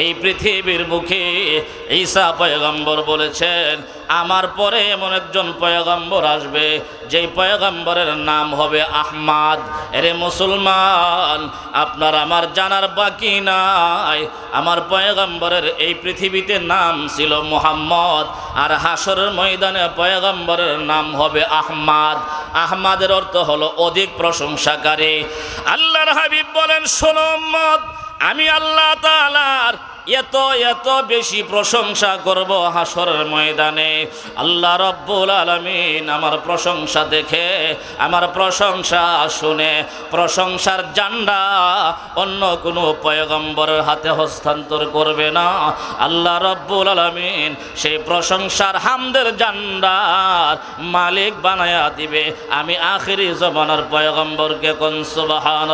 এই পৃথিবীর বুকে ঈসা পয়গম্বর বলেছেন, আমার পরে এমন একজন পয়গম্বর আসবে, যেই পয়গম্বরের নাম হবে আহমাদ। এরে মুসলমান, আপনার আমার জানার বাকি নাই। আমার পয়গম্বরের এই পৃথিবীতে নাম ছিল মোহাম্মদ, আর হাসরের ময়দানে পয়গম্বরের নাম হবে আহমাদ। আহমাদের অর্থ হলো অধিক প্রশংসাকারী। আল্লাহর হাবিব বলেন সোনম্মদ আমি আল্লাহ তালার এত এত বেশি প্রশংসা করব হাসরের ময়দানে। আল্লাহ রব্বুল আলমিন আমার প্রশংসা দেখে, আমার প্রশংসা শুনে, প্রশংসার জান্ডা অন্য কোনো পয়গম্বরের হাতে হস্তান্তর করবে না। আল্লাহ রব্বুল আলমিন সেই প্রশংসার হামদের জান্ডার মালিক বানায়া দিবে। আমি আখিরি জমানার পয়গম্বরকে কোন সুবাহান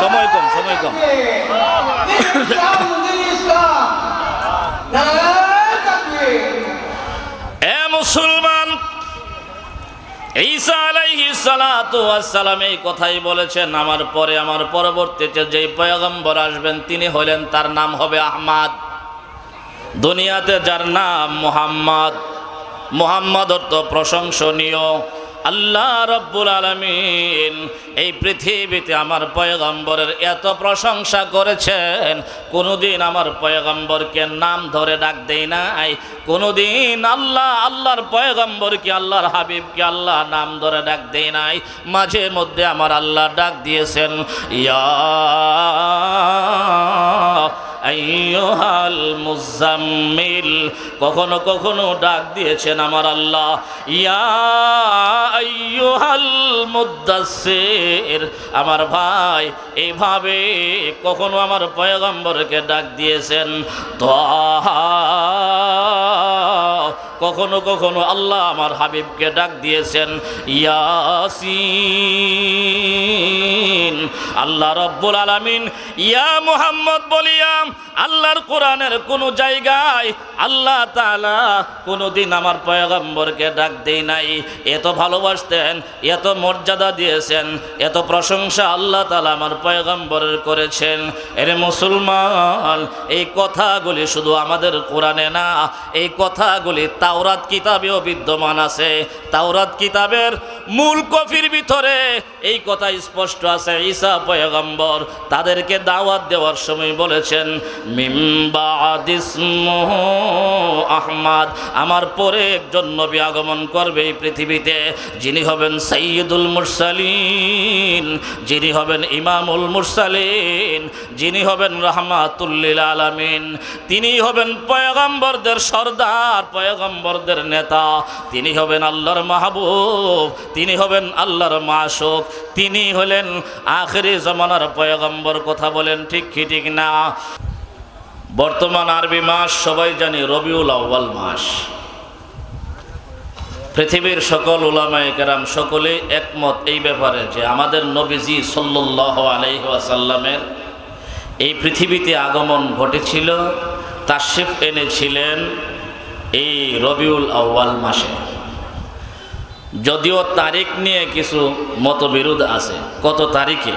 সময় কম সময় কম। এ মুসলমান, ঈসা আলাইহি ওয়াসসালাম এই কথাই বলেছেন, আমার পরে, আমার পরবর্তীতে যেই পয়গম্বর আসবেন, তিনি হলেন তার নাম হবে আহমাদ। দুনিয়াতে যার নাম মুহাম্মদ মুহাম্মদ অর্থ প্রশংসনীয়। আল্লাহ রব্বুল আলমিন এই পৃথিবীতে আমার পয়গম্বরের এত প্রশংসা করেছেন, কোনোদিন আমার পয়গম্বরকে নাম ধরে ডাক দেই নাই, কোনোদিন আল্লাহ, আল্লাহর পয়গম্বরকে, আল্লাহর হাবিবকে আল্লাহ নাম ধরে ডাক দেই নাই, মাঝে মধ্যে আমার আল্লাহ ডাক দিয়েছেন, ইয়া আইয়ুহাল মুজাম্মিল। কখনো কখনো ডাক দিয়েছেন আমার আল্লাহ, ইয়া আইয়ুহাল আমার ভাই এইভাবে কখনো আমার পয়গম্বরকে ডাক দিয়েছেন। তাহা কখনো কখনো আল্লাহ আমার হাবিবকে ডাক দিয়েছেন, ইয়াসিন, আল্লাহ রব্বুল আলামিন, ইয়া মুহাম্মদ বলিয়াম আল্লাহর কোরআনের কোনো জায়গায় আল্লাহ তাআলা কোনোদিন আমার পয়গম্বরকে ডাক দেই নাই। এত ভালোবাসতেন, এত মর্যাদা দিয়েছেন, এত প্রশংসা আল্লাহ তালা আমার পয়গম্বরের করেছেন। এর মুসলমান, এই কথাগুলি শুধু আমাদের কোরআনে না, এই কথাগুলি তাওরাত কিতাবেও বিদ্যমান আছে। তাওরাত কিতাবের মূল কফির ভিতরে এই কথা স্পষ্ট আছে। ঈসা পয়গম্বর তাদেরকে দাওয়াত দেওয়ার সময় বলেছেন আহমাদ। আমার পরে একজন নবী আগমন করবে এই পৃথিবীতে, যিনি হবেন সৈয়দুল মুরসালিন, যিনি হবেন ইমামুল মুরসালিন, যিনি হবেন রহমাতুল্লিল আলামিন। তিনি হবেন পয়গম্বরদের সর্দার, পয়গম্বরদের নেতা। তিনি হবেন আল্লাহর মাহবুব। তিনি হবেন আল্লাহর মাসুক। তিনি হলেন আখেরি জমানার পয়গম্বর। কথা বলেন ঠিক কি, ঠিক না? বর্তমান আরবি মাস সবাই জানি, রবিউল আউ্বাল মাস। পৃথিবীর সকল উলামায়ে কেরাম সকলে একমত এই ব্যাপারে যে আমাদের নবীজি সাল্লাহ আলহিহাসাল্লামের এই পৃথিবীতে আগমন ঘটেছিল তাশিফ এনেছিলেন এই রবিউল আউ্বাল মাসে। যদিও তারিখ নিয়ে কিছু মতবিরোধ আছে। কত তারিখে?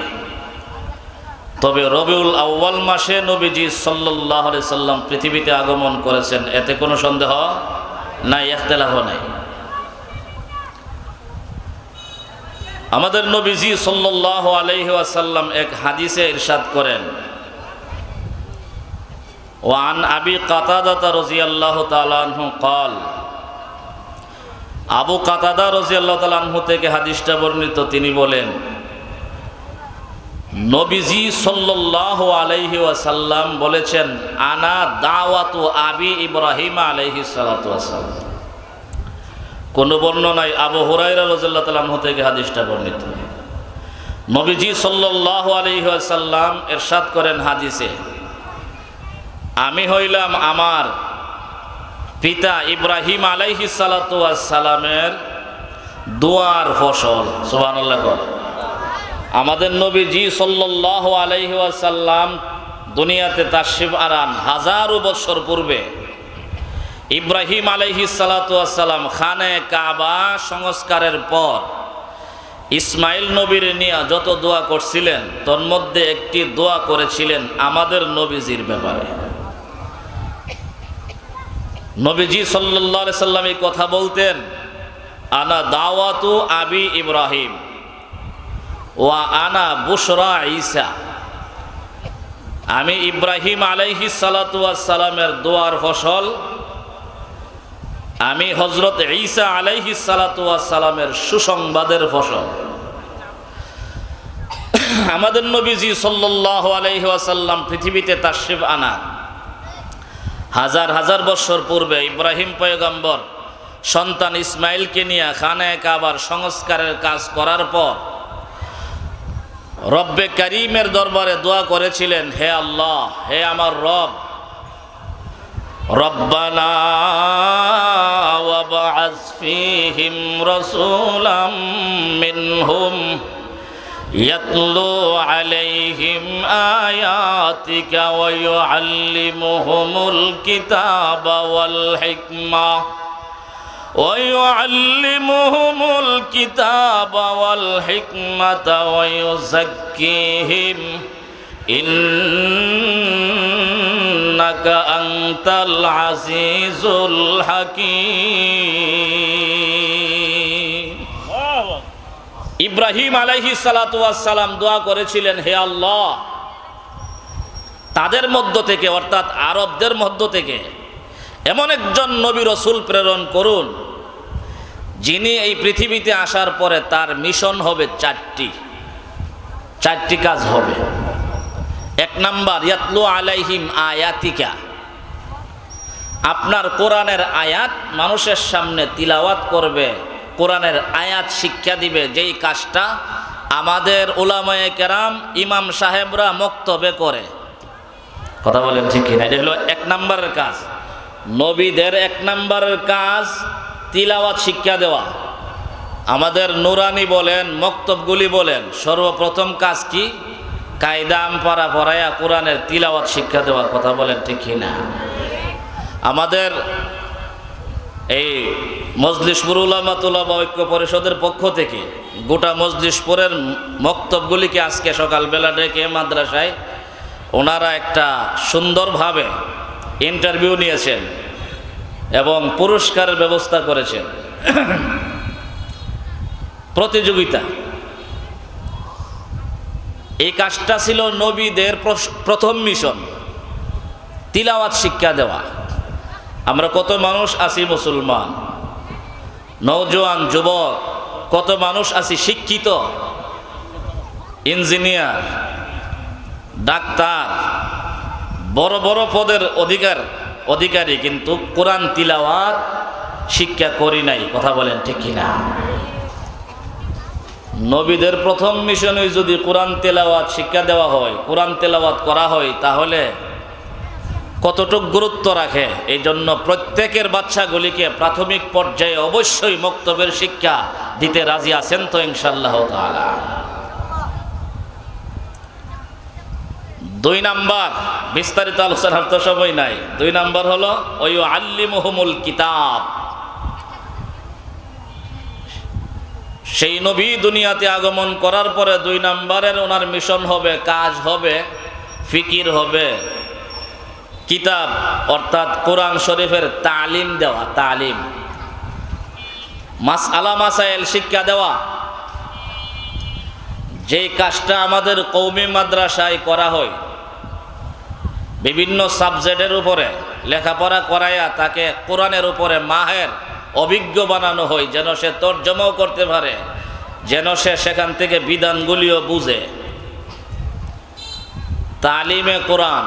তবে রবিউল আউ্বাল মাসে নবীজি সাল্লাহ সাল্লাম পৃথিবীতে আগমন করেছেন। এতে কোনো সন্দেহ নাই এখতেলাফ নাই। আমাদের নবীজি সাল্লাহ আলহি আসাল্লাম এক হাদিসে ইরশাদ করেন। ওয়ান আবি কাতাদাতা রজি আল্লাহ তালাহু কল আবু কাতাদা রজি আল্লাহ তালাহু থেকে হাদিসটা বর্ণিত, তিনি বলেন, নবীজি সাল্লাহ আলাইহি ওয়াসাল্লাম বলেছেন, আনা দাওয়াতু আবি ইব্রাহিম আলাইহি সালাতু ওয়াসাল্লাম কোনো বর্ণনায় আবু হুরাইরা রজুল্লাহ তালাম থেকে হাদিসটা বর্ণিত। নবীজি সাল্লাহ আলাইহি ওয়াসাল্লাম এরশাদ করেন হাদিসে, আমি হইলাম আমার পিতা ইব্রাহিম আলাইহি সালাতু ওয়াসালামের দুয়ার ফসল কর। আমাদের নবীজি সাল্লাহ আলাইহি ওয়াসাল্লাম দুনিয়াতে তাশিফ আরান হাজারো বছর পূর্বে ইব্রাহিম আলাইহি সালাতাম খানে কাবা সংস্কারের পর ইসমাইল নবীর নিয়ে যত দোয়া করছিলেন, তন্মধ্যে একটি দোয়া করেছিলেন আমাদের নবীজির ব্যাপারে। নবীজি সাল্লাহ সাল্লাম এই কথা বলতেন, আনা দাওয়াতু আবি ইব্রাহিম ওয়া আনা বুসরা ঈসা। আমি ইব্রাহিম আলাইহি সালামের দোয়ার ফসল, আমি হজরত ঈসা আলাইহি সালামের সুসংবাদের ফসল। আমাদের নবীজি সাল্লাহ আলাইহি ওয়াসাল্লাম পৃথিবীতে তাশরিফ আনা। হাজার হাজার বছর পূর্বে ইব্রাহিম পয়গম্বর সন্তান ইসমাইলকে নিয়ে খানে কাবার সংস্কারের কাজ করার পর রব্বে করিমের দরবারে দোয়া করেছিলেন, হে আল্লাহ, হে আমার রব, রব্বানা ওয়াবআস ফীহিম রাসূলাম মিনহুম يتلو عليهم آياتك ويعلمهم الكتاب والحكمة ويعلمهم الكتاب والحكمة ويزكيهم. إنك أنت العزيز الحكيم. ইব্রাহিম আলাইহি সালাম দোয়া করেছিলেন, হে আল্লাহ, তাদের মধ্য থেকে, অর্থাৎ আরবদের মধ্য থেকে, এমন একজন নবী রসুল প্রেরণ করুন, যিনি এই পৃথিবীতে আসার পরে তার মিশন হবে চারটি। চারটি কাজ হবে। এক নাম্বার, ইয়াতলু আলাইহিম আয়াতিকা। আপনার কোরআনের আয়াত মানুষের সামনে তিলাওয়াত করবে। কোরআনের আয়াত শিক্ষা দিবে, যেই কাজটা আমাদের ওলামায়ে কেরাম, ইমাম সাহেবরা মক্তবে করে। কথা বলেন ঠিক কিনা? এটা হলো এক নম্বরের কাজ। নবীদের এক নম্বরের কাজ তিলাওয়াত শিক্ষা দেওয়া। আমাদের নুরানি বলেন মক্তবগুলি বলেন, সর্বপ্রথম কাজ কি? কায়দাম পাড়া পড়াইয়া কোরআনের তিলাওয়াত শিক্ষা দেওয়ার কথা বলেন ঠিক কিনা? আমাদের এই মজলিশপুর উলামাতুল্লাহ ঐক্য পরিষদের পক্ষ থেকে গোটা মজলিশপুরের মক্তবগুলিকে আজকে সকালবেলা ডেকে মাদ্রাসায় ওনারা একটা সুন্দরভাবে ইন্টারভিউ নিয়েছেন এবং পুরস্কারের ব্যবস্থা করেছেন। প্রতিযোগিতা। এই কাজটা ছিল নবীদের প্রথম মিশন, তিলাওয়াত শিক্ষা দেওয়া। আমরা কত মানুষ আছি মুসলমান। নৌজওয়ান যুবক, কত মানুষ আছি শিক্ষিত, ইঞ্জিনিয়ার, ডাক্তার, বড় বড় পদের অধিকার, অধিকারী, কিন্তু কোরআন তিলাওয়াত শিক্ষা করি নাই, কথা বলেন ঠিক কিনা? নবীদের প্রথম মিশনে যদি কোরআন তেলাওয়াত শিক্ষা দেওয়া হয়, কোরআন তেলাওয়াত করা হয়, তাহলে কতটুক গুরুত্ব রাখে? এই জন্য প্রত্যেকের বাচ্চাগুলিকে প্রাথমিক পর্যায়ে অবশ্যই মক্তবের শিক্ষা দিতে রাজি আছেন তো ইনশাল্লাহ দুই নাম্বার, বিস্তারিত আলোচনার তো সময় নাই। দুই নাম্বার হলো ওই আল্লিমুহুমুল কিতাব। সেই নবী দুনিয়াতে আগমন করার পরে দুই নাম্বারের ওনার মিশন হবে, কাজ হবে, ফিকির হবে। কিতাব, অর্থাৎ কোরআন শরীফের তালিম দেওয়া, তালিম। মাস আলা মাসাইল শিক্ষা দেওয়া। যে কাজটা আমাদের কৌমি মাদ্রাসায় করা হয়, বিভিন্ন সাবজেক্টের উপরে লেখাপড়া করাইয়া তাকে কোরআনের উপরে মাহের অভিজ্ঞ বানানো হয়, যেন সে তর্জমাও করতে পারে, যেন সে সেখান থেকে বিধানগুলিও বুঝে। তালিমে কোরআন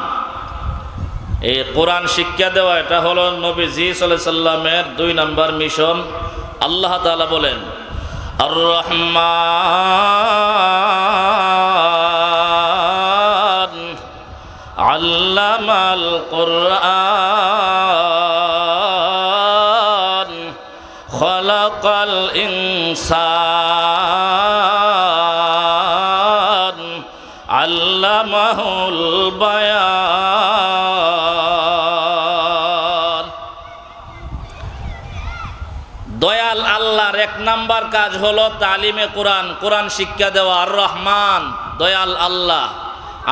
এই কোরআন শিক্ষা দেওয়া, এটা হলো নবী জি সাল্লামের দুই নম্বর মিশন। আল্লাহ তালা বলেন আর রহমান আল্লামাল কোরআন খলাকাল ইনসান আল্লামাহুল বায়ান এক নাম্বার কাজ হলো তালিমে কোরআন কোরআন শিক্ষা দেওয়া। আর রহমান, দয়াল আল্লাহ,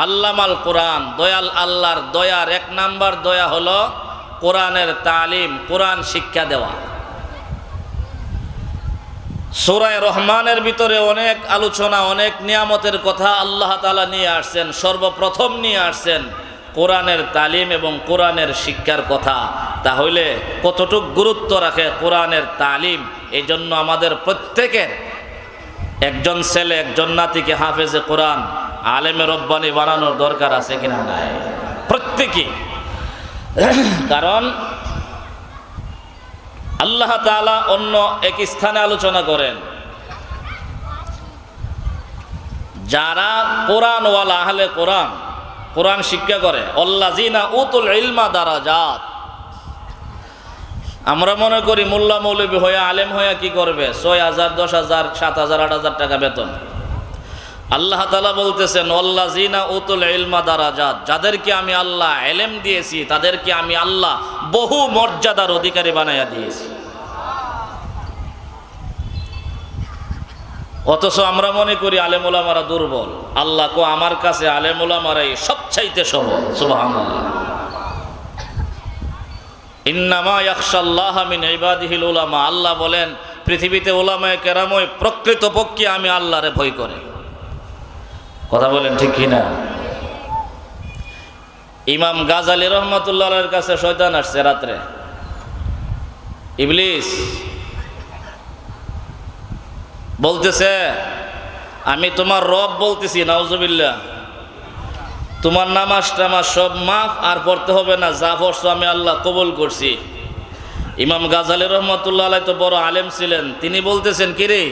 আল্লামাল কোরআন, দয়াল আল্লাহর দয়ার এক নাম্বার দয়া হলো কোরআনের তালিম, কোরআন শিক্ষা দেওয়া। সুরায় রহমানের ভিতরে অনেক আলোচনা, অনেক নিয়ামতের কথা আল্লাহ তালা নিয়ে আসছেন, সর্বপ্রথম নিয়ে আসছেন। কোরআনের তালিম এবং কোরআনের শিক্ষার কথা, তাহলে কতটুক গুরুত্ব রাখে কোরআনের তালিম? এই জন্য আমাদের প্রত্যেকের, একজন ছেলে, একজন নাতিকে হাফেজে কোরআন আলেমের রব্বানি বানানোর দরকার আছে কিনা নাই? প্রত্যেকেই। কারণ আল্লাহ তাআলা অন্য এক স্থানে আলোচনা করেন। যারা কোরআনওয়ালা আহলে কোরআন কোরআন শিক্ষা করে অল্লাজিনা উতুল ইলমা দ্বারা জাত আমরা মনে করি মোল্লা মৌলবী হয়ে, আলেম হয়ে কি করবে? ছয় হাজার, দশ হাজার, সাত হাজার, আট হাজার টাকা বেতন। আল্লাহ তালা বলতেছেন অল্লাজিনা উতুল ইলমা দারাজাত। যাদেরকে আমি আল্লাহ এলেম দিয়েছি, তাদেরকে আমি আল্লাহ বহু মর্যাদার অধিকারী বানাইয়া দিয়েছি। অথচ আমরা মনে করি আলেমুলামারা দুর্বল। আল্লাহ কো আমার কাছে আলেমুলামারাই সবচাইতে সবল। সুবহানাল্লাহ। ইন্নামা ইয়াকশাল্লাহ মিন ইবাদিহিল উলামা। আল্লাহ বলেন, পৃথিবীতে ওলামায়ে কেরাময় প্রকৃতপক্ষে আমি আল্লাহরে ভয় করে। কথা বলেন ঠিক কিনা? ইমাম গাজালি রহমতুল্লাহের কাছে শয়তান আসছে রাত্রে। ইবলিস বলতেছে, আমি তোমার রব বলতেছি নাউজুবিল্লা তোমার নামাজ টামাজ সব মাফ আর পড়তে হবে না, যা পড়ছো আমি আল্লাহ কবুল করছি। ইমাম গাজালি রহমতুল্লাহ আলাই তো বড় আলেম ছিলেন। তিনি বলতেছেন কিরে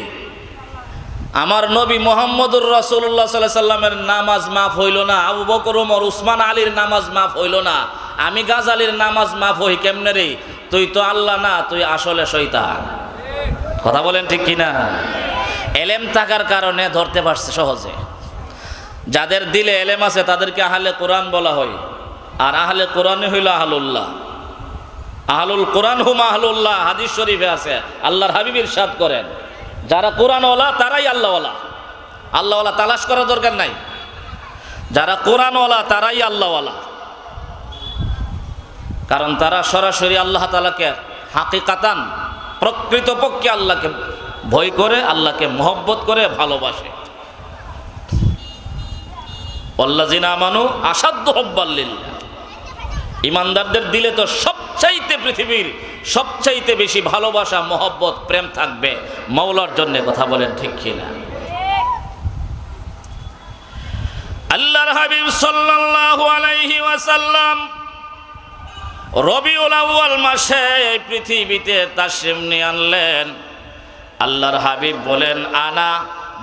আমার নবী মোহাম্মদুর রাসূলুল্লাহ সাল্লাহ সাল্লামের নামাজ মাফ হইল না, আবু বকর ওমর উসমান, আলীর নামাজ মাফ হইল না। আমি গাজালির নামাজ মাফ হই কেমনে রে? তুই তো আল্লাহ না, তুই আসলে শৈতান কথা বলেন ঠিক কিনা? এলেম থাকার কারণে ধরতে পারছে সহজে। যাদের দিলে এলেম আছে, তাদেরকে আহলে কোরআন বলা হয়। আর আহলে কোরআনে হইল আহলুল্লাহ। আহলুল কোরআন হুম আহলুল্লাহ, হাদিস শরীফে আছে। আল্লাহর হাবিবির ইরশাদ করেন। যারা কোরআনওয়ালা, তারাই আল্লাহওয়ালা। আল্লাহওয়ালা তালাশ করার দরকার নাই। যারা কোরআনওয়ালা, তারাই আল্লাহওয়ালা। কারণ তারা সরাসরি আল্লাহ তালাকে হাকিকাতান, প্রকৃতপক্ষে আল্লাহকে ভয় করে, আল্লাহকে মহব্বত করে, ভালোবাসে। অল্লাজিনা মানু ইমানদারদের দিলে তো সবচাইতে পৃথিবীর সবচাইতে বেশি ভালোবাসা, মহব্বত, প্রেম থাকবে। মৌলার জন্য কথা বলেন ঠিক কিনা? আল্লাহর হাবিব সাল্লাল্লাহু আলাইহি ওয়াসাল্লাম রবিউল আউয়াল মাসে এই পৃথিবীতে তাশরিফ নিয়ে আনলেন। আল্লাহর হাবিব বলেন, আনা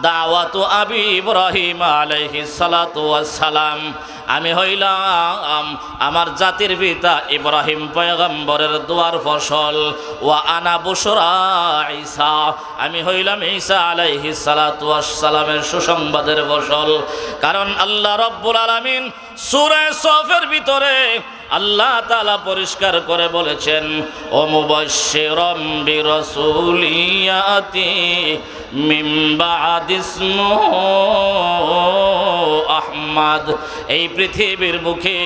দাওয়াতু আবি ইব্রাহিম আলাইহি সালাম আমি হইলাম আমার জাতির পিতা ইব্রাহিম পয়গম্বরের দুয়ার ফসল। ওয়া আনা বুশরা ঈসা। আমি হইলাম ঈসা আলাইহি সালাতু সালামের সুসংবাদের ফসল। কারণ আল্লাহ রব্বুল আলামিন সূরা সফের ভিতরে আল্লাহ তালা পরিষ্কার করে বলেছেন ও মুবাশশিরাম বিরাসূলিয়াতি মিন বাদিসমু আহমদ। এই পৃথিবীর বুকে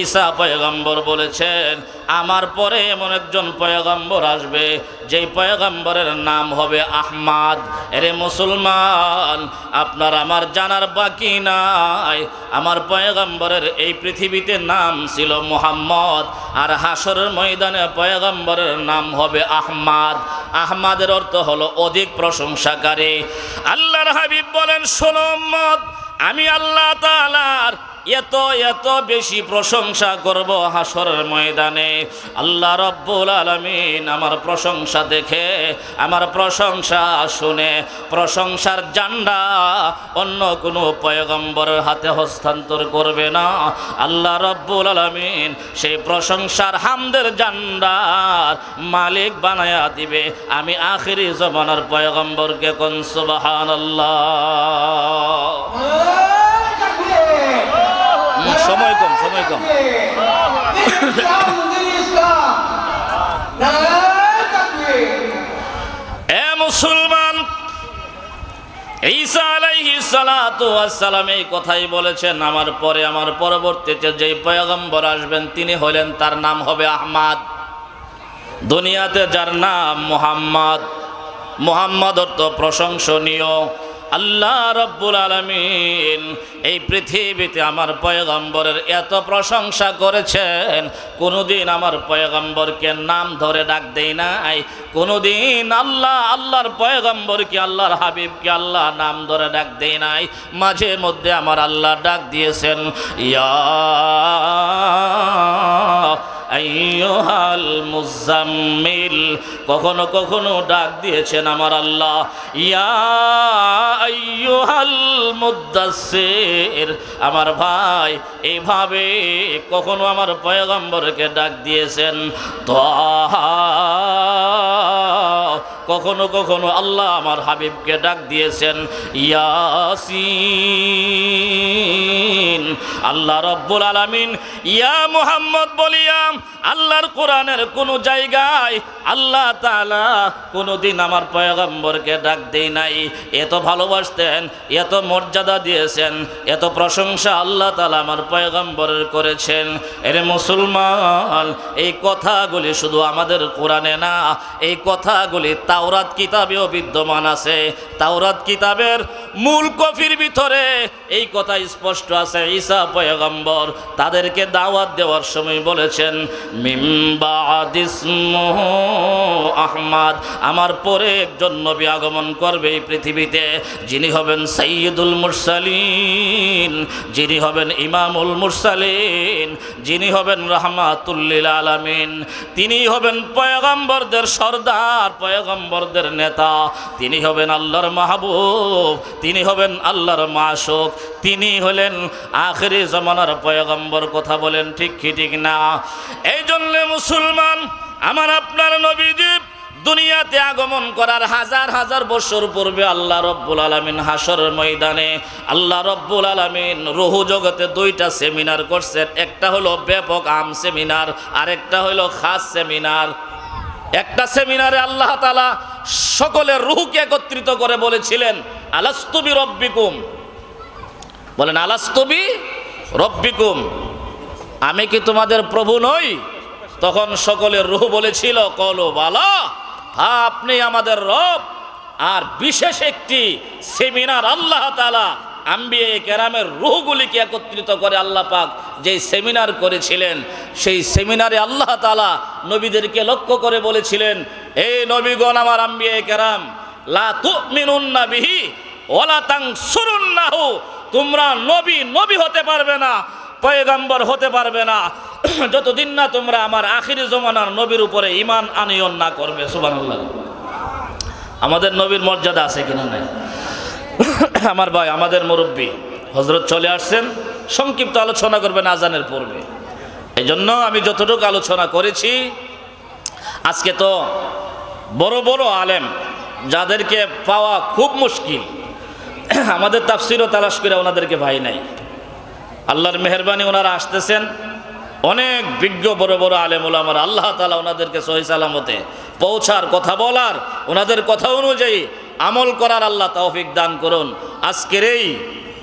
ঈসা পয়গম্বর বলেছেন, আমার পরে এমন একজন পয়গম্বর আসবে, যেই পয়গম্বরের নাম হবে আহমাদ। এরে মুসলমান, আপনার আমার জানার বাকি নাই। আমার পয়গম্বরের এই পৃথিবীতে নাম ছিল মুহাম্মদ, আর হাসরের ময়দানে পয়গম্বরের নাম হবে আহমাদ। আহমাদের অর্থ হলো অধিক প্রশংসাকারী। আল্লাহর হাবিব বলেন সোনম্মদ আমি আল্লাহ তালার এত এত বেশি প্রশংসা করব হাসরের ময়দানে। আল্লাহ রব্বুল আলমিন আমার প্রশংসা দেখে, আমার প্রশংসা শুনে, প্রশংসার জান্ডা অন্য কোনো পয়গম্বরের হাতে হস্তান্তর করবে না। আল্লাহ রব্বুল আলমিন সেই প্রশংসার হামদের জান্ডার মালিক বানায়া দিবে। আমি আখিরি জমানার পয়গম্বরকে কোন সুবাহান সময় কম সময় কম। মুসলমান, ঈসা আলাইহিস সালাতু আসসালাম এই কথাই বলেছেন, আমার পরে, আমার পরবর্তীতে যে পয়গম্বর আসবেন, তিনি হলেন তার নাম হবে আহমাদ। দুনিয়াতে যার নাম মুহাম্মদ মুহাম্মদ অর্থ প্রশংসনীয়। আল্লাহ রব্বুল আলমিন এই পৃথিবীতে আমার পয়গম্বরের এত প্রশংসা করেছেন, কোনোদিন আমার পয়গম্বরকে নাম ধরে ডাক দেই নাই, কোনোদিন আল্লাহ, আল্লাহর পয়গম্বরকে, আল্লাহর হাবিবকে আল্লাহ নাম ধরে ডাক দেই নাই, মাঝে মধ্যে আমার আল্লাহ ডাক দিয়েছেন, ইয়া আইয়ুহাল মুজাম্মিল। কখনো কখনো ডাক দিয়েছেন আমার আল্লাহ, ইয়া আইয়ুহাল আমার ভাই, এইভাবে কখনো আমার পয়গম্বরকে ডাক দিয়েছেন? তাহা কখনো কখনো আল্লাহ আমার হাবিবকে ডাক দিয়েছেন। ইয়াসিন। আল্লাহ রব্বুল আলামিন, ইয়া মুহাম্মদ বলিয়াম আল্লাহর কোরআনের কোন জায়গায় আল্লাহ তাআলা কোনোদিন আমার পয়গম্বরকে ডাক দেই নাই। এত ভালোবাসতেন, এত মর্যাদা দিয়েছেন, এত প্রশংসা আল্লাহ তালা আমার পয়গম্বরের করেছেন। এর মুসলমান, এই কথাগুলি শুধু আমাদের কোরআনে না, এই কথাগুলি তাওরাত কিতাবেও বিদ্যমান আছে। তাওরাত কিতাবের মূল কফির ভিতরে এই কথা স্পষ্ট আছে। ঈসা পয়গম্বর তাদেরকে দাওয়াত দেওয়ার সময় বলেছেন আহমাদ। আমার পরে একজন নবী আগমন করবে এই পৃথিবীতে, যিনি হবেন সৈয়দুল মুরসালিন, যিনি হবেন ইমামুল মুরসালিন, যিনি হবেন রহমাতুল্লিল আলামিন। তিনি হবেন পয়গম্বরদের সর্দার, পয়গম্বরদের নেতা। তিনি হবেন আল্লাহর মাহবুব। তিনি হবেন আল্লাহর মাসুক। তিনি হলেন আখেরি জমানার পয়গম্বর। কথা বলেন ঠিক কি, ঠিক না? এই জন্যে মুসলমান, আমার আপনার নবীজি দুনিয়াতে আগমন করার হাজার হাজার বছর পূর্বে আল্লাহ রব্বুল আলমিন হাসরের ময়দানে আল্লাহ রব্বুল আলমিন রহু জগতে দুইটা সেমিনার করছেন। একটা হলো ব্যাপক আম সেমিনার, আরেকটা হলো খাস সেমিনার। একটা সেমিনারে আল্লাহ তালা সকলের রুহুকে একত্রিত করে বলেছিলেন আলাস্তবি রব্বিকুম বলেন আলাস্তবি রব্বিকুম আমি কি তোমাদের প্রভু নই? তখন সকলের রুহ বলেছিল, কলো বালা, আপনি আমাদের রব। আর বিশেষ একটি সেমিনার আল্লাহ তালা আম্বিয়ে কেরামের রুহগুলিকে একত্রিত করে আল্লাহ পাক যেই সেমিনার করেছিলেন, সেই সেমিনারে আল্লাহ তালা নবীদেরকে লক্ষ্য করে বলেছিলেন এই নবীগণ আমার আম্বিয়ে কেরাম, লা তুমিনুন্না বিহি ওলা তাং সুরুন্নাহু তোমরা নবী নবী হতে পারবে না, পয়গাম্বর হতে পারবে না। যতদিন না তোমরা আমার আখিরি জমানার নবীর উপরে ইমান আনিয়ন না করবে, সুবহানাল্লাহ। আমাদের নবীর মর্যাদা আছে কিনা নাই? আমার ভাই, আমাদের মুরব্বী হজরত চলে আসছেন। সংক্ষিপ্ত আলোচনা করবেন আজানের পূর্বে। এই জন্য আমি যতটুকু আলোচনা করেছি, আজকে তো বড় বড় আলেম যাদেরকে পাওয়া খুব মুশকিল, আমাদের তাফসিরও তালাশ করে ওনাদেরকে ভাই নাই। আল্লাহর মেহরবানি ওনারা আসতেছেন, অনেক বিজ্ঞ বড় বড় আলেমুল আমার আল্লাহ তালা ওনাদেরকে সহি সালামতে পৌঁছার কথা বলার, ওনাদের কথা অনুযায়ী আমল করার আল্লাহ তৌফিক দান করুন। আজকের এই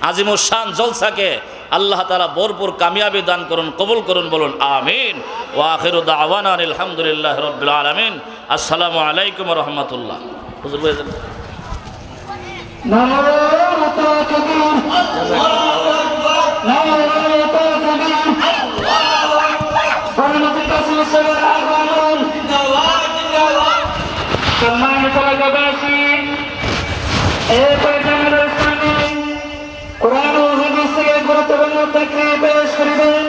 আজিমুসান জলসাকে আল্লাহ তালা ভরপুর কামিয়াবি দান করুন, কবুল করুন বলুন, আমিন। ও আখির দাওয়ান আলহামদুলিল্লাহ রবিল আলমিন। আসসালামু আলাইকুম রহমতুল্লাহ। হুজুর সম্মানিত এলাকাবাসী এই পয়গামের স্থানে কোরআন ও হাদিস থেকে গুরুত্বপূর্ণ তাকরির পেশ করিবেন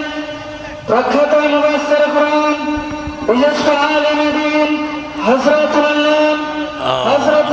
প্রখ্যাত মুবাসসির কোরআন বিশেষ করে আলেম দিন হযরত আল্লাহ হযরত